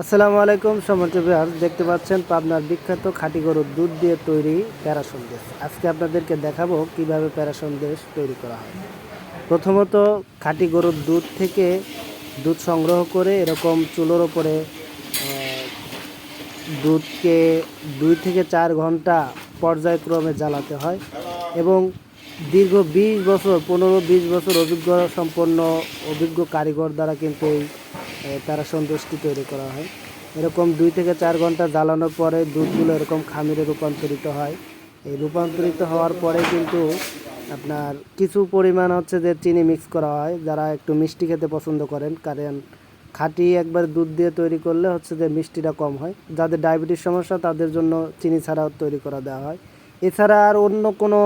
আসসালামু আলাইকুম বিহার দেখতে পাচ্ছেন পাবনার বিখ্যাত খাঁটি গরুর দুধ দিয়ে তৈরি প্যারা সন্দেশ। আজকে আপনাদেরকে দেখাবো কীভাবে প্যারা সন্দেশ তৈরি করা হয়। প্রথমত, খাঁটি গরুর দুধ থেকে দুধ সংগ্রহ করে এরকম চুলোর ওপরে দুধকে দুই থেকে চার ঘণ্টা পর্যায়ক্রমে জ্বালাতে হয় এবং দীর্ঘ বিশ বছর, পনেরো বিশ বছর অভিজ্ঞ, সম্পন্ন অভিজ্ঞ কারিগর দ্বারা কিন্তু এই প্যারা সন্দেশটি তৈরি করা হয়। এরকম দুই থেকে চার ঘণ্টা জ্বালানোর পরে দুধগুলো এরকম খামিরে রূপান্তরিত হয়। এই রূপান্তরিত হওয়ার পরে কিন্তু আপনার কিছু পরিমাণ হচ্ছে যে চিনি মিক্স করা হয়, যারা একটু মিষ্টি খেতে পছন্দ করেন। কারণ খাঁটি একবার দুধ দিয়ে তৈরি করলে হচ্ছে যে মিষ্টিটা কম হয়। যাদের ডায়াবেটিস সমস্যা, তাদের জন্য চিনি ছাড়াও তৈরি করা দেওয়া হয়। এছাড়া আর অন্য কোনো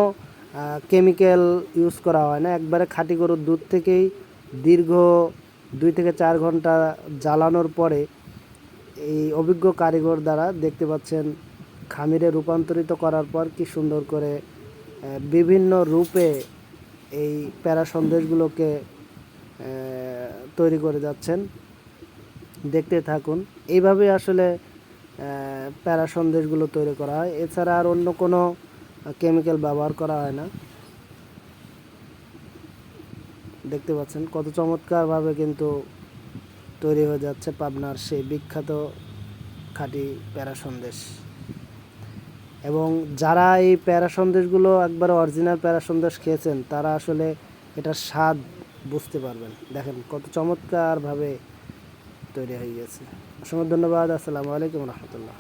কেমিক্যাল ইউজ করা হয় না। একবারে খাঁটি গরুর দুধ থেকেই দীর্ঘ দুই থেকে চার ঘণ্টা জ্বালানোর পরে এই অভিজ্ঞ কারিগর দ্বারা দেখতে পাচ্ছেন খামিরে রূপান্তরিত করার পর কি সুন্দর করে বিভিন্ন রূপে এই প্যারা সন্দেশগুলোকে তৈরি করে যাচ্ছেন। দেখতে থাকুন। এইভাবে আসলে প্যারা সন্দেশগুলো তৈরি করা হয়। এছাড়া আর অন্য কোনো কেমিক্যাল ব্যবহার করা হয় না। দেখতে পাচ্ছেন, কত চমৎকারভাবে কিন্তু তৈরি হয়ে যাচ্ছে পাবনার সেই বিখ্যাত খাঁটি প্যারা সন্দেশ এবং যারা এই প্যারা সন্দেশগুলো একবার অরিজিনাল প্যারা সন্দেশ খেয়েছেন, তারা আসলে এটার স্বাদ বুঝতে পারবেন। দেখেন কত চমৎকারভাবে তৈরি হয়ে গেছে। অসংখ্য ধন্যবাদ, আসসালামু আলাইকুম রহমতুল্লাহ।